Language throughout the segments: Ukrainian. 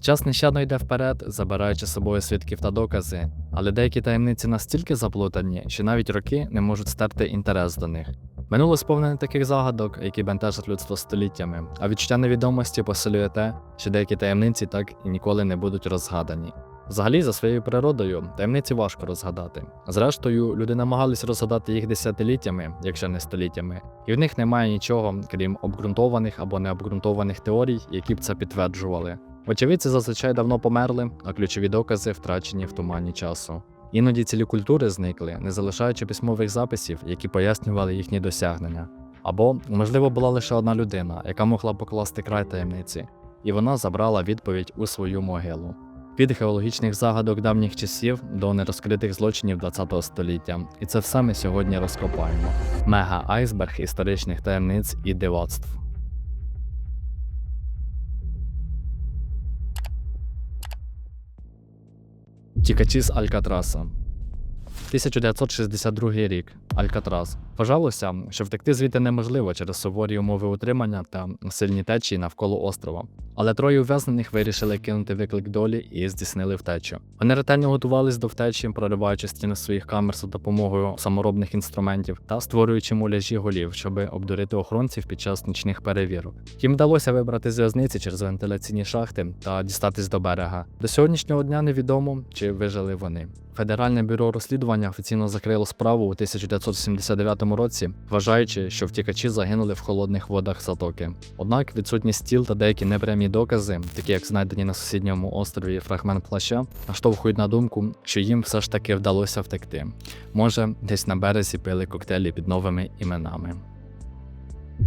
Час нещадно йде вперед, забираючи з собою свідків та докази, але деякі таємниці настільки заплутані, що навіть роки не можуть стерти інтерес до них. Минуле сповнене таких загадок, які бентежать людство століттями, а відчуття невідомості посилює те, що деякі таємниці так і ніколи не будуть розгадані. Взагалі, за своєю природою, таємниці важко розгадати. Зрештою, люди намагались розгадати їх десятиліттями, якщо не століттями, і в них немає нічого, крім обґрунтованих або необґрунтованих теорій, які б це підтверджували. Очевидці зазвичай давно померли, а ключові докази втрачені в тумані часу. Іноді цілі культури зникли, не залишаючи письмових записів, які пояснювали їхні досягнення. Або, можливо, була лише одна людина, яка могла покласти край таємниці, і вона забрала відповідь у свою могилу. Від геологічних загадок давніх часів до нерозкритих злочинів ХХ століття. І це все ми сьогодні розкопаємо. Мега айсберг історичних таємниць і дивацтв. Тікачі з Алькатраса. 1962 рік. Алькатрас. Вважалося, що втекти звідти неможливо через суворі умови утримання та сильні течії навколо острова. Але троє ув'язнених вирішили кинути виклик долі і здійснили втечу. Вони ретельно готувались до втечі, прориваючи стіни своїх камер за допомогою саморобних інструментів та створюючи муляжі голів, щоб обдурити охоронців під час нічних перевірок. Їм вдалося вибрати з в'язниці через вентиляційні шахти та дістатись до берега. До сьогоднішнього дня невідомо, чи вижили вони. Федеральне бюро розслідування офіційно закрило справу у 1979 році, вважаючи, що втікачі загинули в холодних водах затоки. Однак відсутність тіл та деякі непрямі докази, такі як знайдені на сусідньому острові фрагмент плаща, наштовхують на думку, що їм все ж таки вдалося втекти. Може, десь на березі пили коктейлі під новими іменами.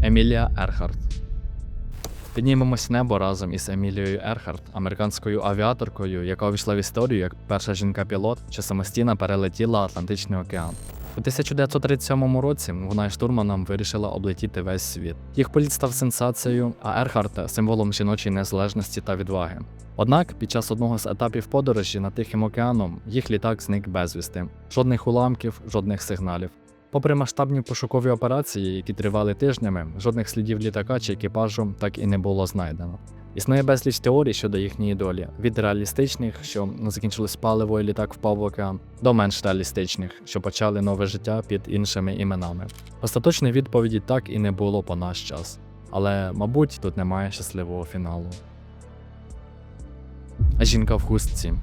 Емілія Ерхард Піднімемось небо разом із Емілією Ерхард, американською авіаторкою, яка увійшла в історію як перша жінка-пілот, що самостійно перелетіла Атлантичний океан. У 1937 році вона і штурманом вирішила облетіти весь світ. Їх політ став сенсацією, а Ерхард символом жіночої незалежності та відваги. Однак під час одного з етапів подорожі над Тихим океаном їх літак зник безвісти. Жодних уламків, жодних сигналів. Попри масштабні пошукові операції, які тривали тижнями, жодних слідів літака чи екіпажу так і не було знайдено. Існує безліч теорій щодо їхньої долі, від реалістичних, що закінчилось паливо і літак впав в океан, до менш реалістичних, що почали нове життя під іншими іменами. Остаточної відповіді так і не було по наш час. Але, мабуть, тут немає щасливого фіналу. А Жінка в хустці.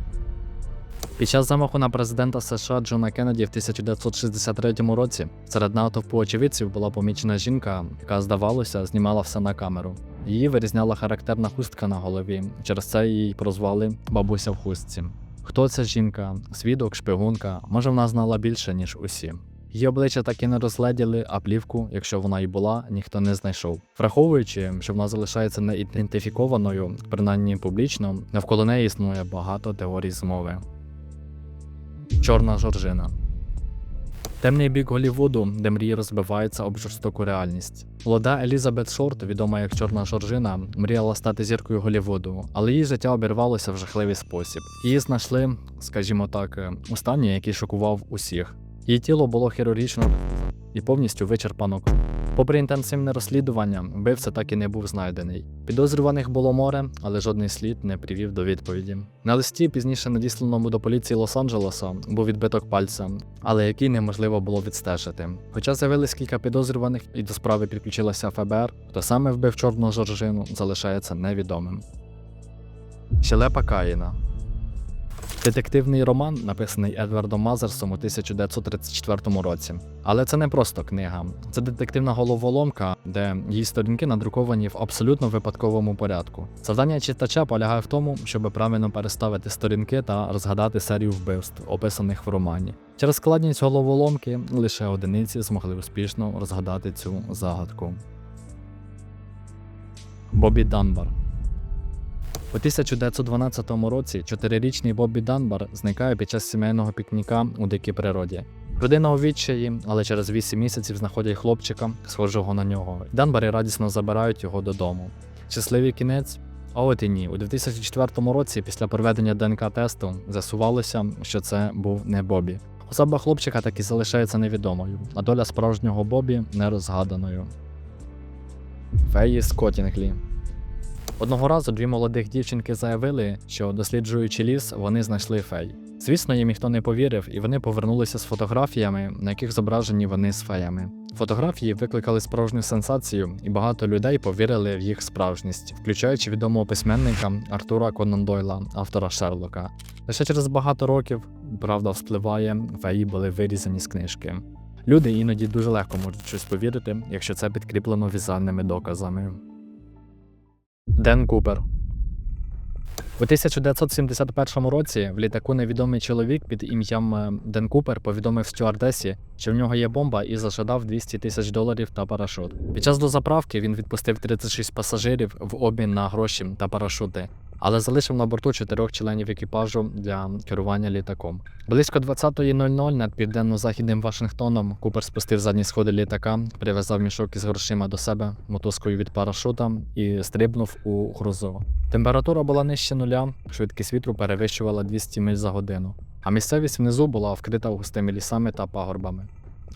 Під час замаху на президента США Джона Кеннеді в 1963 році серед натовпу очевидців була помічена жінка, яка, здавалося, знімала все на камеру. Її вирізняла характерна хустка на голові. Через це її прозвали бабуся в хустці. Хто ця жінка? Свідок, шпигунка, може вона знала більше, ніж усі. Її обличчя так і не розгледіли, а плівку, якщо вона і була, ніхто не знайшов. Враховуючи, що вона залишається неідентифікованою, принаймні публічно, навколо неї існує багато теорій змови. Чорна Жоржина. Темний бік Голівуду, де мрії розбиваються об жорстоку реальність. Молода Елізабет Шорт, відома як Чорна Жоржина, мріяла стати зіркою Голівуду, але її життя обірвалося в жахливий спосіб. Її знайшли, скажімо так, е, останній, який шокував усіх. Її тіло було хірургічно і повністю вичерпано. Попри інтенсивне розслідування, вбивця так і не був знайдений. Підозрюваних було море, але жодний слід не привів до відповіді. На листі, пізніше надісланому до поліції Лос-Анджелеса, був відбиток пальця, але який неможливо було відстежити. Хоча з'явились кілька підозрюваних і до справи підключилася ФБР, хто саме вбив чорну жоржину, залишається невідомим. Щелепа Каїна Детективний роман, написаний Едвардом Мазерсом у 1934 році. Але це не просто книга, це детективна головоломка, де її сторінки надруковані в абсолютно випадковому порядку. Завдання читача полягає в тому, щоб правильно переставити сторінки та розгадати серію вбивств, описаних в романі. Через складність головоломки лише одиниці змогли успішно розгадати цю загадку. Бобі Данбар у 1912 році чотирирічний Бобі Данбар зникає під час сімейного пікніка у дикій природі. Родина у відчаї, але через 8 місяців знаходять хлопчика, схожого на нього. Данбари радісно забирають його додому. Щасливий кінець. А от і ні, у 2004 році, після проведення ДНК-тесту, з'ясувалося, що це був не Бобі. Особа хлопчика так і залишається невідомою, а доля справжнього Бобі нерозгаданою. Феї Скотінглі Одного разу дві молодих дівчинки заявили, що досліджуючи ліс, вони знайшли фей. Звісно, їм ніхто не повірив, і вони повернулися з фотографіями, на яких зображені вони з феями. Фотографії викликали справжню сенсацію, і багато людей повірили в їх справжність, включаючи відомого письменника Артура Конан Дойла, автора Шерлока. Лише через багато років правда вспливає, феї були вирізані з книжки. Люди іноді дуже легко можуть щось повірити, якщо це підкріплено візуальними доказами. Ден Купер у 1971 році в літаку невідомий чоловік під ім'ям е, Ден Купер повідомив стюардесі, що в нього є бомба і зажадав 200 тисяч доларів та парашут. Під час дозаправки він відпустив 36 пасажирів в обмін на гроші та парашути, але залишив на борту чотирьох членів екіпажу для керування літаком. Близько 20.00 над південно-західним Вашингтоном Купер спустив задні сходи літака, прив'язав мішок із грошима до себе мотузкою від парашута і стрибнув у грозу. Температура була нижче нуля, швидкість вітру перевищувала 200 миль за годину, а місцевість внизу була вкрита густими лісами та пагорбами.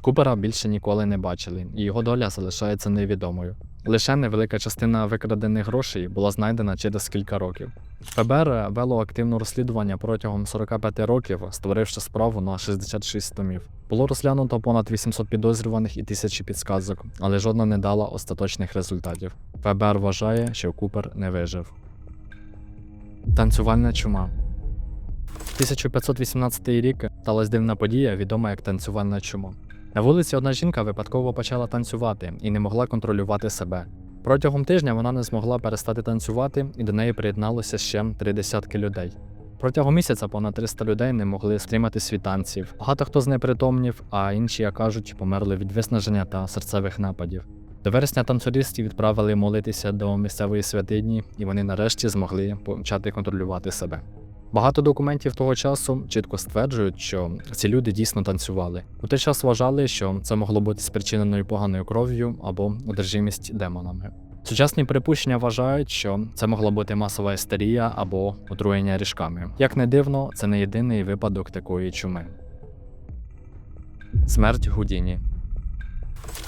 Купера більше ніколи не бачили, і його доля залишається невідомою. Лише невелика частина викрадених грошей була знайдена через кілька років. ФБР вело активне розслідування протягом 45 років, створивши справу на 66 томів. Було розглянуто понад 800 підозрюваних і тисячі підсказок, але жодна не дала остаточних результатів. ФБР вважає, що Купер не вижив. Танцювальна чума. 1518 рік сталася дивна подія, відома як танцювальна чума. На вулиці одна жінка випадково почала танцювати і не могла контролювати себе. Протягом тижня вона не змогла перестати танцювати, і до неї приєдналося ще три десятки людей. Протягом місяця понад 300 людей не могли стримати свій танців. Багато хто знепритомнів, а інші, як кажуть, померли від виснаження та серцевих нападів. До вересня танцюристів відправили молитися до місцевої святині, і вони нарешті змогли почати контролювати себе. Багато документів того часу чітко стверджують, що ці люди дійсно танцювали. У той час вважали, що це могло бути спричиненою поганою кров'ю або одержимість демонами. Сучасні припущення вважають, що це могла бути масова естерія або отруєння ріжками. Як не дивно, це не єдиний випадок такої чуми. Смерть Гудіні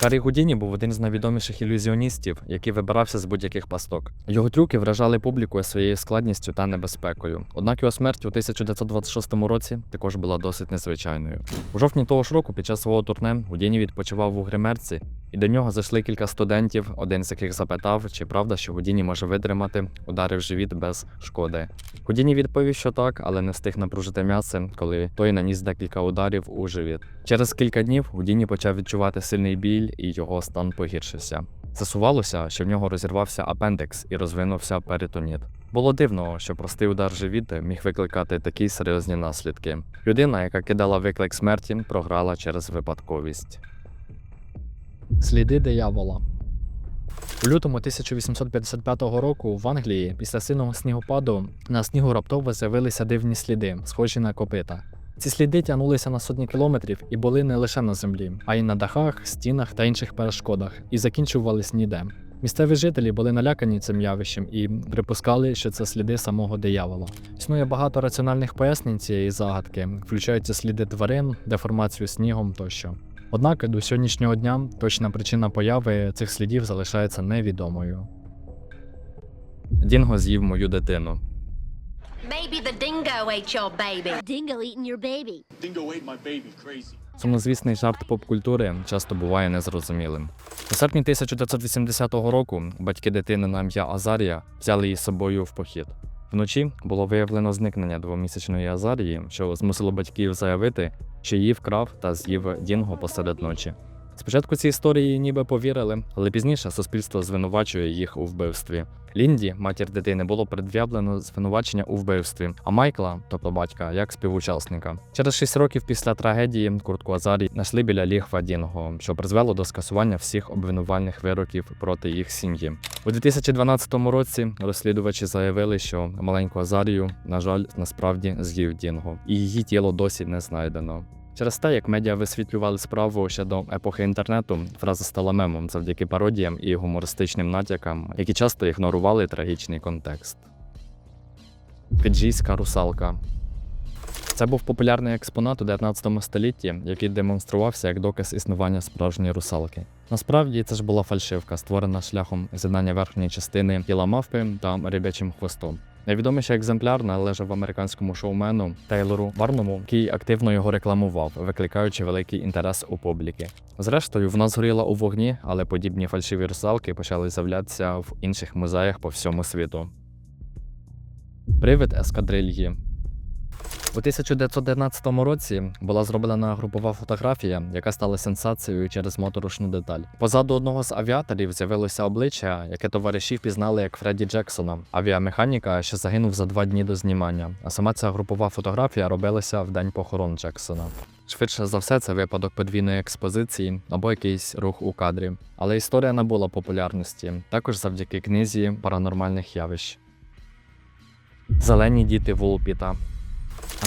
Карі Гудіні був один з найвідоміших ілюзіоністів, який вибирався з будь-яких пасток. Його трюки вражали публіку своєю складністю та небезпекою. Однак його смерть у 1926 році також була досить незвичайною. У жовтні того ж року, під час свого турне, Гудіні відпочивав у гримерці, і до нього зайшли кілька студентів, один з яких запитав, чи правда, що Гудіні може витримати удари в живіт без шкоди. Гудіні відповів, що так, але не встиг напружити м'ясо, коли той наніс декілька ударів у живіт. Через кілька днів Гудіні почав відчувати сильний біль, і його стан погіршився. Засувалося, що в нього розірвався апендекс і розвинувся перитоніт. Було дивно, що простий удар живіт міг викликати такі серйозні наслідки. Людина, яка кидала виклик смерті, програла через випадковість. Сліди диявола. У лютому 1855 року в Англії після сильного снігопаду на снігу раптово з'явилися дивні сліди, схожі на копита. Ці сліди тягнулися на сотні кілометрів і були не лише на землі, а й на дахах, стінах та інших перешкодах, і закінчувались ніде. Місцеві жителі були налякані цим явищем і припускали, що це сліди самого диявола. Існує багато раціональних пояснень цієї загадки, включаються сліди тварин, деформацію снігом тощо. Однак до сьогоднішнього дня точна причина появи цих слідів залишається невідомою. Дінго з'їв мою дитину. Maybe the dingo ate your baby. Dingo eating your baby. Dingo ate my baby crazy. Сумнозвісний жарт поп-культури часто буває незрозумілим. У серпні 1980 року батьки дитини на ім'я Азарія взяли її з собою в похід. Вночі було виявлено зникнення двомісячної Азарії, що змусило батьків заявити, що її вкрав та з'їв Дінго посеред ночі. Спочатку ці історії ніби повірили, але пізніше суспільство звинувачує їх у вбивстві. Лінді, матір дитини, було пред'явлено звинувачення у вбивстві, а Майкла, тобто батька, як співучасника. Через 6 років після трагедії куртку Азарі знайшли біля лігва Дінго, що призвело до скасування всіх обвинувальних вироків проти їх сім'ї. У 2012 році розслідувачі заявили, що маленьку Азарію, на жаль, насправді з'їв Дінго, і її тіло досі не знайдено. Через те, як медіа висвітлювали справу ще до епохи інтернету, фраза стала мемом завдяки пародіям і гумористичним натякам, які часто ігнорували трагічний контекст. Фіджійська русалка. Це був популярний експонат у 19 столітті, який демонструвався як доказ існування справжньої русалки. Насправді це ж була фальшивка, створена шляхом з'єднання верхньої частини тіла мавпи та рибячим хвостом. Найвідоміший екземпляр належав американському шоумену Тейлору Варному, який активно його рекламував, викликаючи великий інтерес у публіки. Зрештою, вона згоріла у вогні, але подібні фальшиві русалки почали з'являтися в інших музеях по всьому світу. Привид ескадрильї. У 1911 році була зроблена групова фотографія, яка стала сенсацією через моторошну деталь. Позаду одного з авіаторів з'явилося обличчя, яке товариші впізнали як Фредді Джексона, авіамеханіка, що загинув за два дні до знімання. А сама ця групова фотографія робилася в день похорон Джексона. Швидше за все, це випадок подвійної експозиції або якийсь рух у кадрі. Але історія набула популярності також завдяки книзі паранормальних явищ. Зелені діти Вулпіта.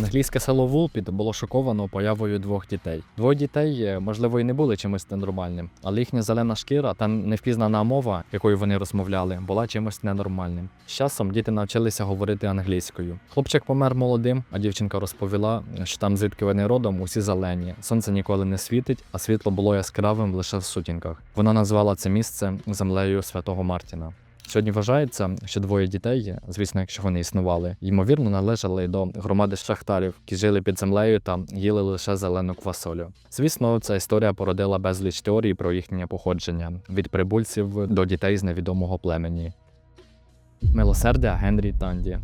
Англійське село Вулпіт було шоковано появою двох дітей. Двоє дітей, е, можливо, і не були чимось ненормальним, але їхня зелена шкіра та невпізнана мова, якою вони розмовляли, була чимось ненормальним. З часом діти навчилися говорити англійською. Хлопчик помер молодим, а дівчинка розповіла, що там, звідки вони родом, усі зелені. Сонце ніколи не світить, а світло було яскравим лише в сутінках. Вона назвала це місце землею святого Мартіна. Сьогодні вважається, що двоє дітей, звісно, якщо вони існували, ймовірно, належали до громади шахтарів, які жили під землею та їли лише зелену квасолю. Звісно, ця історія породила безліч теорій про їхнє походження від прибульців до дітей з невідомого племені. Милосердя Генрі Танді.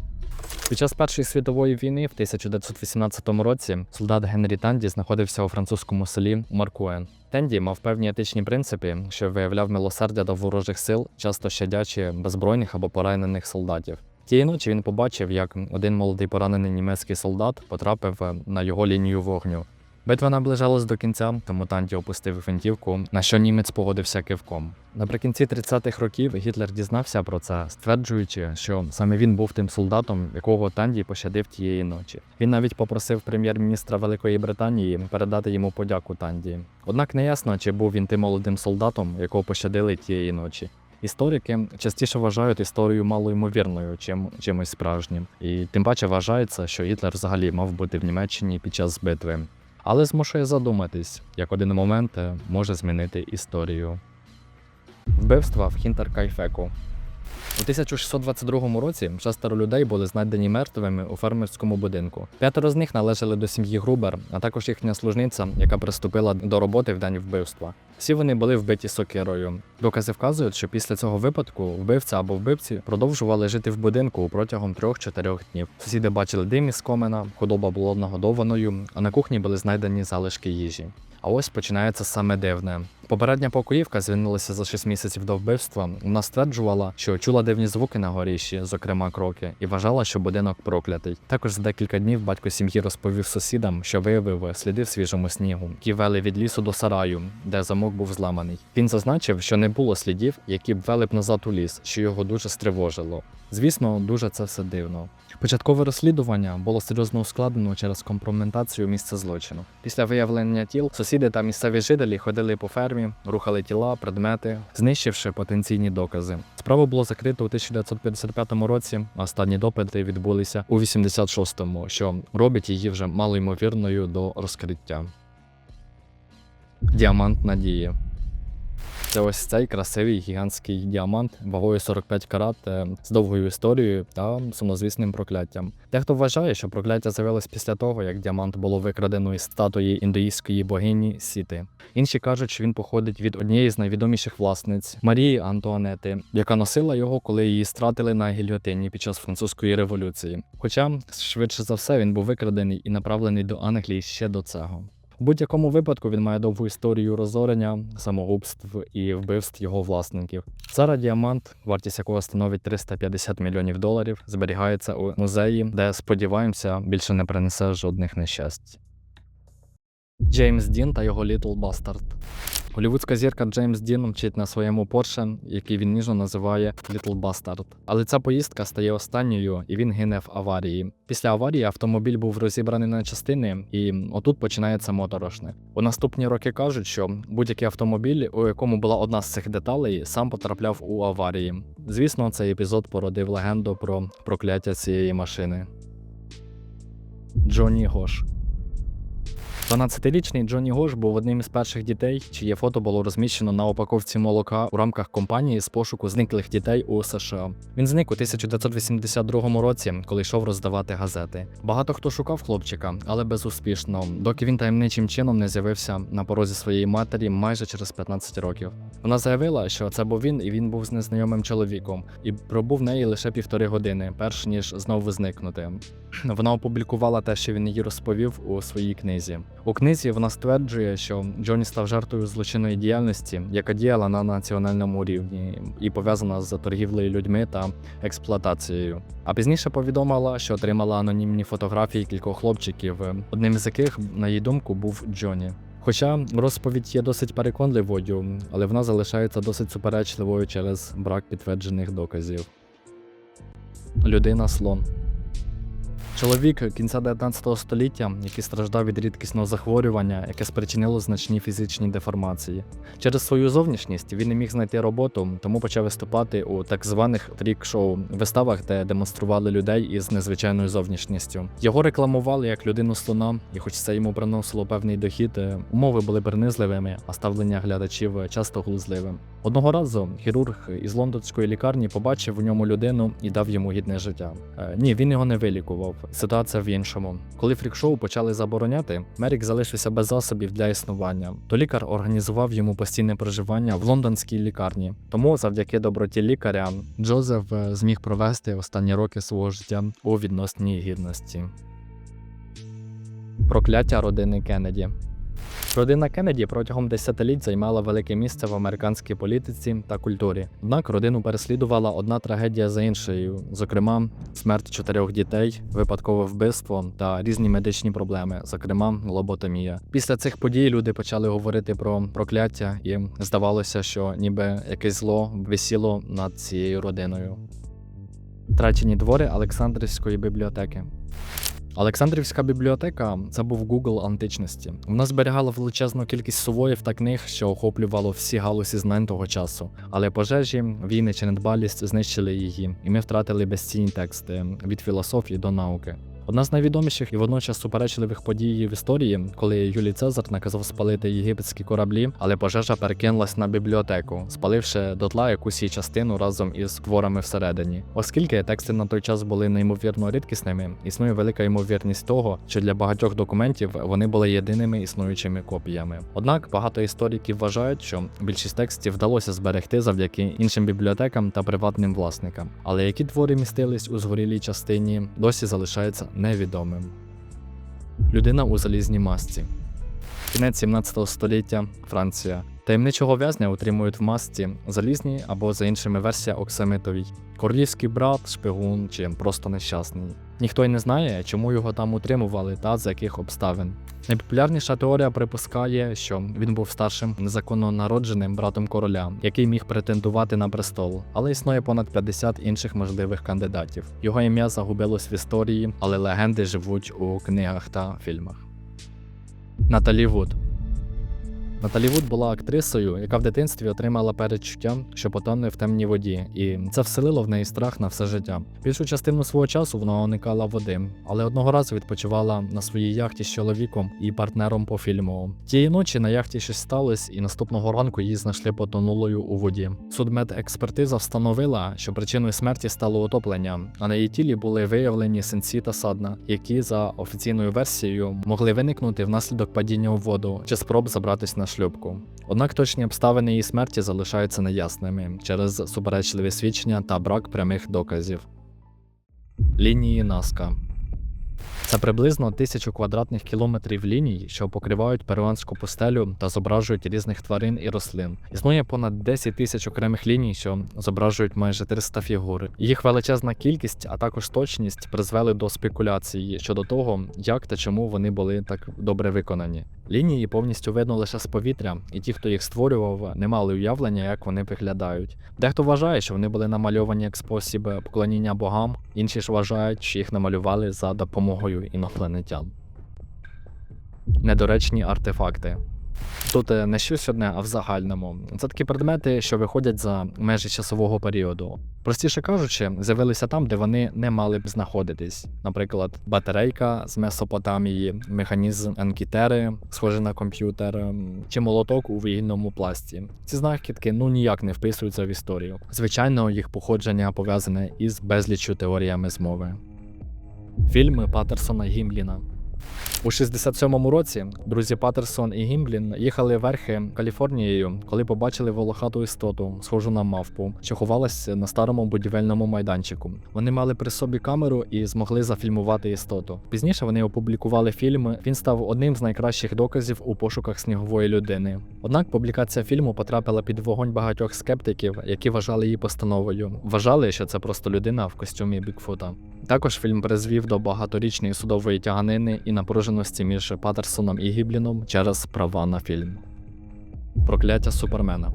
Під час Першої світової війни в 1918 році солдат Генрі Танді знаходився у французькому селі Маркуен. Тенді мав певні етичні принципи, що виявляв милосердя до ворожих сил, часто щадячи беззбройних або поранених солдатів. Тієї ночі він побачив, як один молодий поранений німецький солдат потрапив е, на його лінію вогню. Битва наближалась до кінця, тому Танді опустив гвинтівку, на що німець погодився кивком. Наприкінці 30-х років Гітлер дізнався про це, стверджуючи, що саме він був тим солдатом, якого Танді пощадив тієї ночі. Він навіть попросив прем'єр-міністра Великої Британії передати йому подяку Танді. Однак неясно, чи був він тим молодим солдатом, якого пощадили тієї ночі. Історики частіше вважають історію малоймовірною, чим чимось справжнім, і тим паче вважається, що Гітлер взагалі мав бути в Німеччині під час битви. Але змушує задуматись, як один момент е, може змінити історію. Вбивства в Хінтеркайфеку. У 1622 році шестеро людей були знайдені мертвими у фермерському будинку. П'ятеро з них належали до сім'ї Грубер, а також їхня служниця, яка приступила до роботи в день вбивства. Всі вони були вбиті сокирою. Докази вказують, що після цього випадку вбивця або вбивці продовжували жити в будинку протягом 3-4 днів. Сусіди бачили дим із комина, худоба була нагодованою, а на кухні були знайдені залишки їжі. А ось починається саме дивне. Попередня покоївка звільнилася за 6 місяців до вбивства. Вона стверджувала, що чула дивні звуки на горіші, зокрема кроки, і вважала, що будинок проклятий. Також за декілька днів батько сім'ї розповів сусідам, що виявив сліди в свіжому снігу, які вели від лісу до сараю, де замок був зламаний. Він зазначив, що не було слідів, які б вели б назад у ліс, що його дуже стривожило. Звісно, дуже це все дивно. Початкове розслідування було серйозно ускладнено через компрометацію місця злочину. Після виявлення тіл сусіди та місцеві жителі ходили по фермі, рухали тіла, предмети, знищивши потенційні докази. Справу було закрито у 1955 році. Останні допити відбулися у 86-му, що робить її вже малоймовірною до розкриття. Діамант надії. Це ось цей красивий гігантський діамант вагою 45 карат е, з довгою історією та сумнозвісним прокляттям. Дехто вважає, що прокляття з'явилось після того, як діамант було викрадено із статуї індуїстської богині Сіти. Інші кажуть, що він походить від однієї з найвідоміших власниць Марії Антуанети, яка носила його, коли її стратили на гільйотині під час французької революції. Хоча, швидше за все, він був викрадений і направлений до Англії ще до цього. У будь-якому випадку він має довгу історію розорення, самогубств і вбивств його власників. Цара діамант, вартість якого становить 350 мільйонів доларів, зберігається у музеї, де сподіваємося більше не принесе жодних нещасть. Джеймс Дін та його Літл Бастард. Голівудська зірка Джеймс Дін мчить на своєму Порше, який він ніжно називає Little Bastard. Але ця поїздка стає останньою, і він гине в аварії. Після аварії автомобіль був розібраний на частини, і отут починається моторошне. У наступні роки кажуть, що будь-який автомобіль, у якому була одна з цих деталей, сам потрапляв у аварії. Звісно, цей епізод породив легенду про прокляття цієї машини. Джонні Гош. 12-річний Джонні Гош був одним із перших дітей, чиє фото було розміщено на упаковці молока у рамках кампанії з пошуку зниклих дітей у США. Він зник у 1982 році, коли йшов роздавати газети. Багато хто шукав хлопчика, але безуспішно, доки він таємничим чином не з'явився на порозі своєї матері майже через 15 років. Вона заявила, що це був він, і він був з незнайомим чоловіком, і пробув неї лише півтори години, перш ніж знову зникнути. Вона опублікувала те, що він їй розповів у своїй книзі. У книзі вона стверджує, що Джонні став жертвою злочинної діяльності, яка діяла на національному рівні і пов'язана з торгівлею людьми та експлуатацією. А пізніше повідомила, що отримала анонімні фотографії кількох хлопчиків, одним з яких, на її думку, був Джонні. Хоча розповідь є досить переконливою, але вона залишається досить суперечливою через брак підтверджених доказів. Людина слон. Чоловік кінця 19 століття, який страждав від рідкісного захворювання, яке спричинило значні фізичні деформації. Через свою зовнішність він не міг знайти роботу, тому почав виступати у так званих трік-шоу виставах, де демонстрували людей із незвичайною зовнішністю. Його рекламували як людину слона, і хоч це йому приносило певний дохід, е, умови були принизливими, а ставлення глядачів часто глузливим. Одного разу хірург із лондонської лікарні побачив у ньому людину і дав йому гідне життя. Е, Ні, він його не вилікував. Ситуація в іншому. Коли фрік-шоу почали забороняти, Мерік залишився без засобів для існування. То лікар організував йому постійне проживання в лондонській лікарні. Тому, завдяки доброті лікаря, Джозеф е, зміг провести останні роки свого життя у відносній гідності. Прокляття родини Кеннеді. Родина Кеннеді протягом десятиліть займала велике місце в американській політиці та культурі. Однак родину переслідувала одна трагедія за іншою, зокрема, смерть чотирьох дітей, випадкове вбивство та різні медичні проблеми, зокрема лоботомія. Після цих подій люди почали говорити про прокляття, і здавалося, що ніби якесь зло висіло над цією родиною. Втрачені двори Олександрівської бібліотеки. Олександрівська бібліотека це був Google античності. Вона зберігала величезну кількість сувоїв та книг, що охоплювало всі галузі знань того часу. Але пожежі, війни чи недбалість знищили її, і ми втратили безцінні тексти від філософії до науки. Одна з найвідоміших і водночас суперечливих подій в історії, коли Юлій Цезар наказав спалити єгипетські кораблі, але пожежа перекинулась на бібліотеку, спаливши дотла якусь її частину разом із творами всередині. Оскільки тексти на той час були неймовірно рідкісними, існує велика ймовірність того, що для багатьох документів вони були єдиними існуючими копіями. Однак багато істориків вважають, що більшість текстів вдалося зберегти завдяки іншим бібліотекам та приватним власникам. Але які твори містились у згорілій частині, досі залишається невідомим. Людина у залізній масці. Кінець 17 століття Франція. Таємничого в'язня утримують в масці залізні або за іншими версія оксамитовій. Королівський брат, шпигун чи просто нещасний. Ніхто й не знає, чому його там утримували та з яких обставин. Найпопулярніша теорія припускає, що він був старшим незаконно народженим братом короля, який міг претендувати на престол, але існує понад 50 інших можливих кандидатів. Його ім'я загубилось в історії, але легенди живуть у книгах та фільмах. Наталі Вуд Наталі Вуд була актрисою, яка в дитинстві отримала передчуття, що потоне в темній воді, і це вселило в неї страх на все життя. Більшу частину свого часу вона уникала води, але одного разу відпочивала на своїй яхті з чоловіком і партнером по фільму. Тієї ночі на яхті щось сталося, і наступного ранку її знайшли потонулою у воді. Судмедекспертиза встановила, що причиною смерті стало утоплення, а на її тілі були виявлені синці та садна, які за офіційною версією могли виникнути внаслідок падіння у воду чи спроб забратись на шлюбку. Однак точні обставини її смерті залишаються неясними через суперечливі свідчення та брак прямих доказів. Лінії Наска це приблизно тисячу квадратних кілометрів ліній, що покривають перуанську пустелю та зображують різних тварин і рослин. Існує понад 10 тисяч окремих ліній, що зображують майже 300 фігур. Їх величезна кількість, а також точність призвели до спекуляції щодо того, як та чому вони були так добре виконані. Лінії повністю видно лише з повітря, і ті, хто їх створював, не мали уявлення, як вони виглядають. Дехто вважає, що вони були намальовані як спосіб поклоніння богам, інші ж вважають, що їх намалювали за допомогою інопланетян. Недоречні артефакти. Тут е, не щось одне, а в загальному. Це такі предмети, що виходять за межі часового періоду. Простіше кажучи, з'явилися там, де вони не мали б знаходитись. Наприклад, батарейка з Месопотамії, механізм анкітери, схожий на комп'ютер, чи молоток у вугільному пласті. Ці знахідки ну ніяк не вписуються в історію. Звичайно, їх походження пов'язане із безліччю теоріями змови. Фільми Патерсона Гімліна. У 67-му році друзі Патерсон і Гімблін їхали верхи Каліфорнією, коли побачили волохату істоту, схожу на мавпу, що ховалась на старому будівельному майданчику. Вони мали при собі камеру і змогли зафільмувати істоту. Пізніше вони опублікували фільм. Він став одним з найкращих доказів у пошуках снігової людини. Однак публікація фільму потрапила під вогонь багатьох скептиків, які вважали її постановою. Вважали, що це просто людина в костюмі Бікфута. Також фільм призвів до багаторічної судової тяганини і напруженості між Патерсоном і Гібліном через права на фільм. Прокляття Супермена.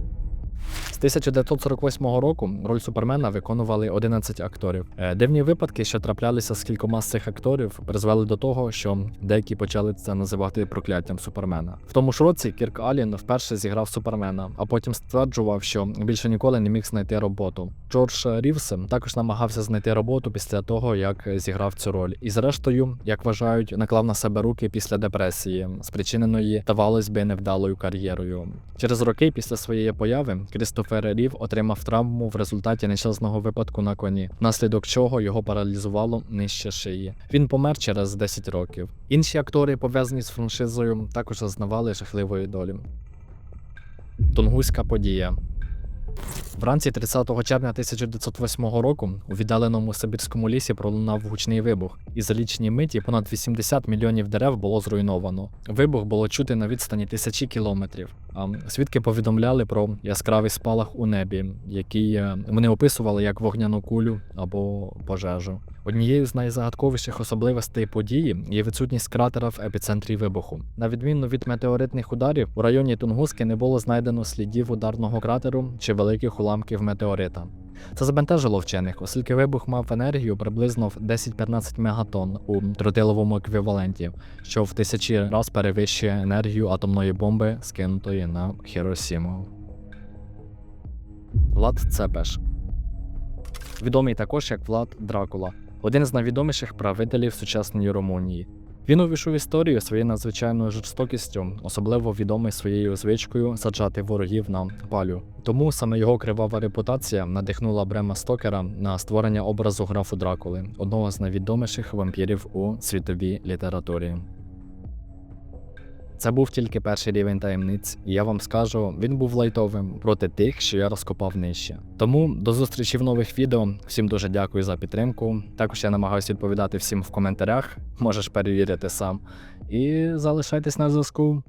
З 1948 року роль Супермена виконували 11 акторів. Е, Дивні випадки, що траплялися з кількома з цих акторів, призвели до того, що деякі почали це називати прокляттям Супермена. В тому ж році Кірк Алін вперше зіграв Супермена, а потім стверджував, що більше ніколи не міг знайти роботу. Джордж Рівс також намагався знайти роботу після того, як зіграв цю роль. І зрештою, як вважають, наклав на себе руки після депресії, спричиненої, здавалось би, невдалою кар'єрою. Через роки після своєї появи Крістофер Рів отримав травму в результаті нещасного випадку на коні, внаслідок чого його паралізувало нижче шиї. Він помер через 10 років. Інші актори, пов'язані з франшизою, також зазнавали жахливої долі. Тунгуська подія. Вранці 30 червня 1908 року у віддаленому Сибірському лісі пролунав гучний вибух, і за лічені миті понад 80 мільйонів дерев було зруйновано. Вибух було чути на відстані тисячі кілометрів. А свідки повідомляли про яскравий спалах у небі, який е, вони описували як вогняну кулю або пожежу. Однією з найзагадковіших особливостей події є відсутність кратера в епіцентрі вибуху. На відміну від метеоритних ударів, у районі Тунгуски не було знайдено слідів ударного кратеру чи великих уламків метеорита. Це збентежило вчених, оскільки вибух мав енергію приблизно в 10-15 мегатонн у тротиловому еквіваленті, що в тисячі раз перевищує енергію атомної бомби, скинутої на Хіросіму. Влад Цепеш відомий також як Влад Дракула, один з найвідоміших правителів сучасної Румунії. Він увійшов в історію своєю надзвичайною жорстокістю, особливо відомий своєю звичкою саджати ворогів на палю. Тому саме його кривава репутація надихнула Брема Стокера на створення образу графу Дракули, одного з найвідоміших вампірів у світовій літературі. Це був тільки перший рівень таємниць, і я вам скажу, він був лайтовим проти тих, що я розкопав нижче. Тому до зустрічі в нових відео. Всім дуже дякую за підтримку. Також я намагаюся відповідати всім в коментарях, можеш перевірити сам. І залишайтесь на зв'язку.